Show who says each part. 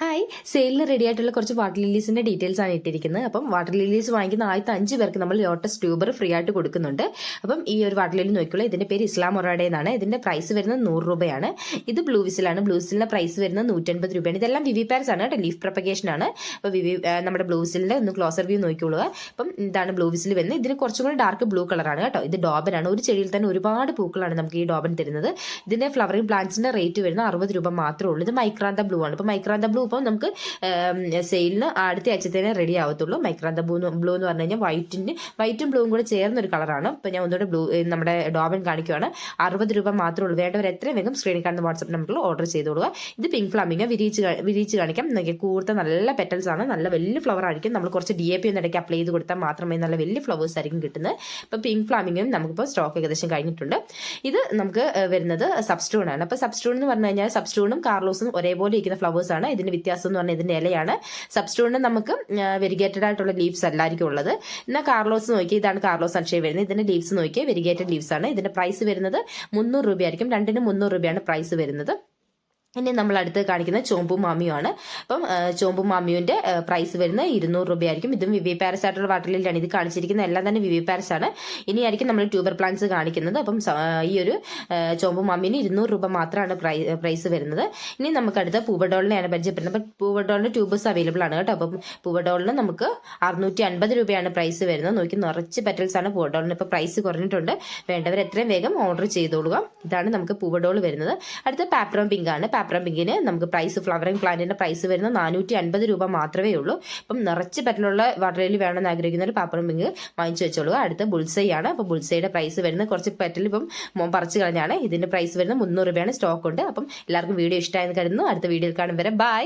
Speaker 1: Hi. സെയിലിന് ready ആയിട്ടുള്ള കുറച്ച് water ലില്ലീസിന്റെ details ആണ് ഇട്ടിരിക്കുന്നത്. അപ്പം വാട്ടർ ലില്ലീസ് വാങ്ങിക്കുന്ന ആദ്യത്തെ അഞ്ച് പേർക്ക് നമ്മൾ ലോട്ടസ് ട്യൂബർ ഫ്രീ ആയിട്ട് കൊടുക്കുന്നുണ്ട്. അപ്പം ഈ ഒരു വാട്ടർ ലില്ലി നോക്കിയുള്ളൂ ഇതിന്റെ പേര് ഇസ്ലാം ഒറാഡെ എന്നാണ്. ഇതിന്റെ പ്രൈസ് വരുന്നത് നൂറ് രൂപയാണ്. ഇത് ബ്ലൂ വിസിലാണ് ബ്ലൂ വിസിലിന്റെ പ്രൈസ് വരുന്നത് നൂറ്റൻപത് രൂപയാണ്. ഇതെല്ലാം വിവി പാരസ് ആണ് കേട്ടോ. ലീഫ് പ്രൊപ്പഗേഷൻ ആണ്. അപ്പോൾ വിവി നമ്മുടെ ബ്ലൂ വിസിലിന്റെ ഒന്ന് ക്ലോസർ വ്യൂ നോക്കിയുള്ളൂ അപ്പം ഇതാണ് ബ്ലൂ വിസിൽ വരുന്നത്. ഇതിന് കുറച്ചും കൂടി ഡാർക്ക് ബ്ലൂ കളറാണ് കേട്ടോ. ഇത് ഡോബനാണ് ഒരു ചെടിയിൽ തന്നെ ഒരുപാട് പൂക്കളാണ് നമുക്ക് ഈ ഡോബൻ തരുന്നത്. ഇതിന്റെ ഫ്ലവറിംഗ് പ്ലാന്റ്സിന്റെ റേറ്റ് വരുന്നത് അറുപത് രൂപ മാത്രമേ ഉള്ളൂ. ഇത് മൈക്രാന്ത ബ്ലൂ ആണ്. ഇപ്പൊ മൈക്രാന്ത ബ്ലൂ ഇപ്പം നമുക്ക് സെയിലിന് അടുത്ത ആഴ്ചത്തേനെ റെഡി ആവത്തുള്ളൂ. മൈക്രാന്ത ബ്ലൂ ബ്ലൂ എന്ന് പറഞ്ഞു കഴിഞ്ഞാൽ വൈറ്റിന്റെ വൈറ്റും ബ്ലൂവും കൂടെ ചേർന്ന ഒരു കളറാണ് ഇപ്പം ഞാൻ ഒന്നുകൂടെ ബ്ലൂ നമ്മുടെ ഡോബൻ കാണിക്കുവാണ്. അറുപത് രൂപ മാത്രമേ ഉള്ളൂ. വേണ്ടവർ എത്രയും വേഗം സ്ക്രീനിൽ കാണുന്ന വാട്സപ്പ് നമ്പറിൽ ഓർഡർ ചെയ്തോളുക ഇത് പിങ്ക് ഫ്ലാമിങ് വിരിച്ച് വിരിച്ച് കാണിക്കാം. നമുക്ക് കൂർത്ത നല്ല പെറ്റൽസ് ആണ്. നല്ല വലിയ ഫ്ലവർ ആയിരിക്കും. നമ്മൾ കുറച്ച് ഡി എ പി ഒന്ന് ഇടയ്ക്ക് അപ്ലൈ ചെയ്ത് കൊടുത്താൽ മാത്രമേ നല്ല വലിയ ഫ്ലവേഴ്സ് ആയിരിക്കും കിട്ടുന്നത്. ഇപ്പം പിങ്ക് ഫ്ലാമിങ്ങും നമുക്കിപ്പോൾ സ്റ്റോക്ക് ഏകദേശം കഴിഞ്ഞിട്ടുണ്ട്. ഇത് നമുക്ക് വരുന്നത് സബ്സ്റ്റൂൺ ആണ്. അപ്പോൾ സബ്സ്റ്റൂൺ എന്ന് പറഞ്ഞു കഴിഞ്ഞാൽ സബ്സ്റ്റൂണും കാർലോസും ഒരേപോലെ ഇരിക്കുന്ന ഫ്ലവേഴ്സ് ആണ്. ഇതിന്റെ വ്യത്യാസം എന്ന് പറഞ്ഞാൽ ഇതിന്റെ ഇലയാണ്. സബ്സ്റ്റൂണിന് നമുക്ക് വെരിഗേറ്റഡ് ആയിട്ടുള്ള ലീവ്സ് അല്ലായിരിക്കും ഉള്ളത്. എന്നാൽ കാർലോസ് നോക്കി ഇതാണ് കാർലോസ് അക്ഷയ വരുന്നത്. ഇതിന്റെ ലീവ്സ് നോക്കിയാൽ വെരിഗേറ്റഡ് ലീവ്സ് ആണ്. ഇതിന്റെ പ്രൈസ് വരുന്നത് മുന്നൂറ് രൂപയായിരിക്കും. രണ്ടിന് മുന്നൂറ് രൂപയാണ് പ്രൈസ് വരുന്നത്. ഇനി നമ്മൾ അടുത്ത് കാണിക്കുന്ന ചോമ്പു മാമിയുമാണ്. അപ്പം ചോമ്പു മാമിയുടെ പ്രൈസ് വരുന്നത് ഇരുന്നൂറ് രൂപയായിരിക്കും. ഇതും വിവി പാരസ് ആയിട്ടുള്ള വാട്ടറിലാണ് ഇത് കാണിച്ചിരിക്കുന്നത് എല്ലാം തന്നെ വിവി പാരസ് ആണ്. ഇനിയായിരിക്കും നമ്മൾ ട്യൂബർ പ്ലാന്റ്സ് കാണിക്കുന്നത്. അപ്പം ഈ ഒരു ചോമ്പു മാമിന് ഇരുന്നൂറ് രൂപ മാത്രമാണ് പ്രൈസ് വരുന്നത്. ഇനി നമുക്ക് അടുത്ത പൂവഡോളിനെയാണ് പരിചയപ്പെടുന്നത്. അപ്പം പൂവഡോളിന്റെ ട്യൂബേഴ്സ് അവൈലബിൾ ആണ് കേട്ടോ. അപ്പം പൂവഡോളിന് നമുക്ക് അറുന്നൂറ്റി അൻപത് രൂപയാണ് പ്രൈസ് വരുന്നത്. നോക്കി നിറച്ച് പെറ്റൽസ് ആണ് പൂവഡോളിന് ഇപ്പോൾ പ്രൈസ് കുറഞ്ഞിട്ടുണ്ട്. വേണ്ടവർ എത്രയും വേഗം ഓർഡർ ചെയ്തോളുക. ഇതാണ് നമുക്ക് പൂവഡോൾ വരുന്നത്. അടുത്ത പാപ്രോം പിങ്ക് ആണ്. പാപ്രോം പിങ്കിന് നമുക്ക് പ്രൈസ് ഫ്ലവറിംഗ് പ്ലാന്റിന്റെ പ്രൈസ് വരുന്നത് നാനൂറ്റി അൻപത് രൂപ മാത്രമേ ഉള്ളൂ. അപ്പം നിറച്ച് പെറ്റലുള്ള വാട്ടറിൽ വേണമെന്ന് ആഗ്രഹിക്കുന്നവർ പാപ്രോം പിങ്ക് വാങ്ങിച്ചു വെച്ചോളുക. അടുത്ത ബുൾസൈ ആണ്. അപ്പോൾ ബുൾസൈയുടെ പ്രൈസ് വരുന്നത് കുറച്ച് പെറ്റൽ ഇപ്പം പറിച്ച് കളഞ്ഞാണ്. ഇതിന്റെ പ്രൈസ് വരുന്നത് മുന്നൂറ് രൂപയാണ്. സ്റ്റോക്ക് ഉണ്ട്. അപ്പം എല്ലാവർക്കും വീഡിയോ ഇഷ്ടമായെന്ന് കരുതുന്നു. അടുത്ത വീഡിയോയിൽ കാണും വരെ. ബൈ